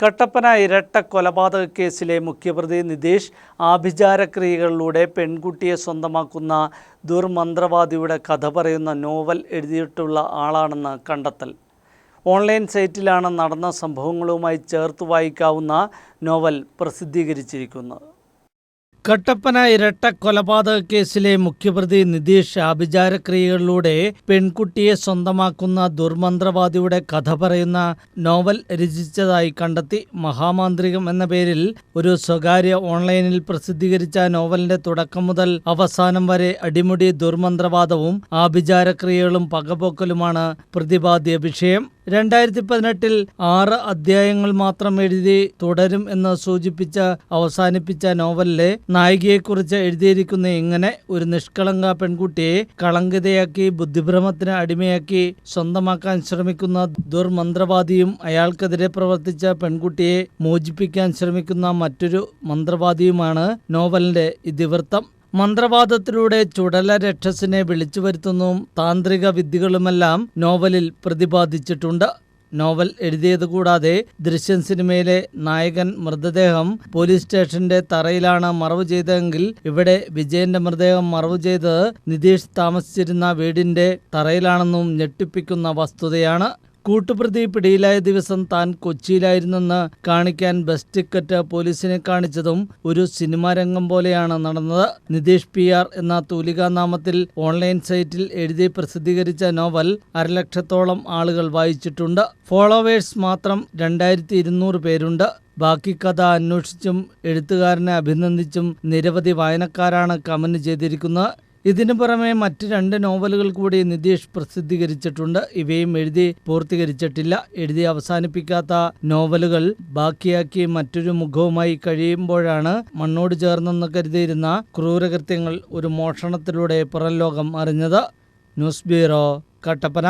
കട്ടപ്പന ഇരട്ട കൊലപാതക കേസിലെ മുഖ്യപ്രതി നിതീഷ് ആഭിചാരക്രിയകളിലൂടെ പെൺകുട്ടിയെ സ്വന്തമാക്കുന്ന ദുർമന്ത്രവാദിയുടെ കഥ പറയുന്ന നോവൽ എഴുതിയിട്ടുള്ള ആളാണെന്ന് കണ്ടെത്തൽ. ഓൺലൈൻ സൈറ്റിലാണ് നടന്ന സംഭവങ്ങളുമായി ചേർത്ത് വായിക്കാവുന്ന നോവൽ പ്രസിദ്ധീകരിച്ചിരിക്കുന്നത് കട്ടപ്പന ഇരട്ട കൊലപാതക കേസിലെ മുഖ്യപ്രതി നിതീഷ് ആഭിചാരക്രിയകളിലൂടെ പെൺകുട്ടിയെ സ്വന്തമാക്കുന്ന ദുർമന്ത്രവാദിയുടെ കഥ പറയുന്ന നോവൽ രചിച്ചതായി കണ്ടെത്തി മഹാമാന്ത്രികം എന്ന പേരിൽ ഒരു സ്വകാര്യ ഓൺലൈനിൽ പ്രസിദ്ധീകരിച്ച നോവലിന്റെ തുടക്കം മുതൽ അവസാനം വരെ അടിമുടി ദുർമന്ത്രവാദവും ആഭിചാരക്രിയകളും പകപോക്കലുമാണ് പ്രതിപാദ്യ വിഷയം. രണ്ടായിരത്തി പതിനെട്ടിൽ ആറ് അധ്യായങ്ങൾ മാത്രം എഴുതി തുടരും എന്ന് സൂചിപ്പിച്ച അവസാനിപ്പിച്ച നോവലിലെ നായികയെക്കുറിച്ച് എഴുതിയിരിക്കുന്ന ഇങ്ങനെ ഒരു നിഷ്കളങ്ക പെൺകുട്ടിയെ കളങ്കിതയാക്കി ബുദ്ധിഭ്രമത്തിന് അടിമയാക്കി സ്വന്തമാക്കാൻ ശ്രമിക്കുന്ന ദുർമന്ത്രവാദിയും അയാൾക്കെതിരെ പ്രവർത്തിച്ച പെൺകുട്ടിയെ മോചിപ്പിക്കാൻ ശ്രമിക്കുന്ന മറ്റൊരു മന്ത്രവാദിയുമാണ് നോവലിന്റെ ഇതിവൃത്തം. മന്ത്രവാദത്തിലൂടെ ചുടല രക്ഷസിനെ വിളിച്ചു വരുത്തുന്നതും താന്ത്രിക വിദ്യകളുമെല്ലാം നോവലിൽ പ്രതിപാദിച്ചിട്ടുണ്ട്. നോവൽ എഴുതിയത് കൂടാതെ ദൃശ്യം സിനിമയിലെ നായകൻ മൃതദേഹം പോലീസ് സ്റ്റേഷന്റെ തറയിലാണ് മറവ് ചെയ്തതെങ്കിൽ ഇവിടെ വിജയന്റെ മൃതദേഹം മറവ് ചെയ്തത് നിതീഷ് താമസിച്ചിരുന്ന വീടിന്റെ തറയിലാണെന്നും ഞെട്ടിപ്പിക്കുന്ന വസ്തുതയാണ്. കൂട്ടുപ്രതി പിടിയിലായ ദിവസം താൻ കൊച്ചിയിലായിരുന്നെന്ന് കാണിക്കാൻ ബസ് ടിക്കറ്റ് പോലീസിനെ കാണിച്ചതും ഒരു സിനിമാ രംഗം പോലെയാണ് നടന്നത്. നിതീഷ് പി ആർ എന്ന തൂലികാ നാമത്തിൽ ഓൺലൈൻ സൈറ്റിൽ എഴുതി പ്രസിദ്ധീകരിച്ച നോവൽ അരലക്ഷത്തോളം ആളുകൾ വായിച്ചിട്ടുണ്ട്. ഫോളോവേഴ്സ് മാത്രം രണ്ടായിരത്തി പേരുണ്ട്. ബാക്കി കഥ അന്വേഷിച്ചും എഴുത്തുകാരനെ അഭിനന്ദിച്ചും നിരവധി വായനക്കാരാണ് കമന്റ് ചെയ്തിരിക്കുന്നത്. ഇതിനു പുറമെ മറ്റ് രണ്ട് നോവലുകൾ കൂടി നിതീഷ് പ്രസിദ്ധീകരിച്ചിട്ടുണ്ട്. ഇവയും എഴുതി പൂർത്തീകരിച്ചിട്ടില്ല. എഴുതി അവസാനിപ്പിക്കാത്ത നോവലുകൾ ബാക്കിയാക്കി മറ്റൊരു മുഖവുമായി കഴിയുമ്പോഴാണ് മണ്ണോട് ചേർന്നെന്ന് കരുതിയിരുന്ന ക്രൂരകൃത്യങ്ങൾ ഒരു മോഷണത്തിലൂടെ പുറം ലോകം അറിഞ്ഞത്. News bureau Kattappana.